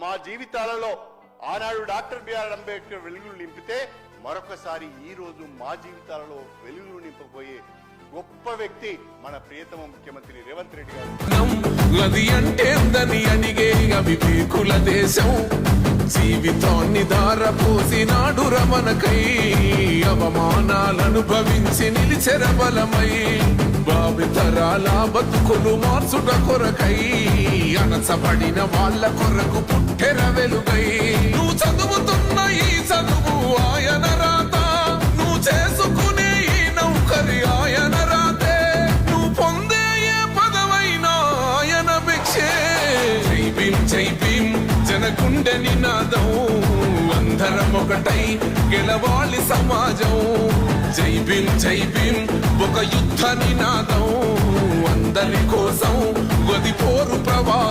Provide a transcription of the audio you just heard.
మా జీవితాలలో ఆనాడు డాక్టర్ బిఆర్ అంబేద్కర్ వెలుగులు నింపితే మరొకసారి ఈ రోజు మా జీవితాలలో వెలుగులు నింపబోయే గొప్ప వ్యక్తి మన ప్రియతమ ముఖ్యమంత్రి రేవంత్ రెడ్డి గారు. అది అంటేందని అడిగే అవివేకుల దేశం. జీవితాన్ని దారపోసినాడు రమణకై అవమానాలను భవించి నిలిచెర బలమై. భావితరాల బతుకులు మార్చుట కొరకై. అనసబడిన వాళ్ళ కొరకు పుట్టెర వెలుగై. నువ్వు చదువుతున్న ఈ చదువు ఆయన రాత. నువ్వు చేసుకునే ఈ నౌకరి ఆయన రాతే. నువ్వు పొందే ఏ పదవైన ఆయన భిక్షే. జై భీం జై భీం జనకుండె నినాదం. అందరం ఒకటై గెలవాలి సమాజం. జై భీం జై భీం ఒక యుద్ధ నినాదం. అందరి కోసం గది పోరు ప్రవాహం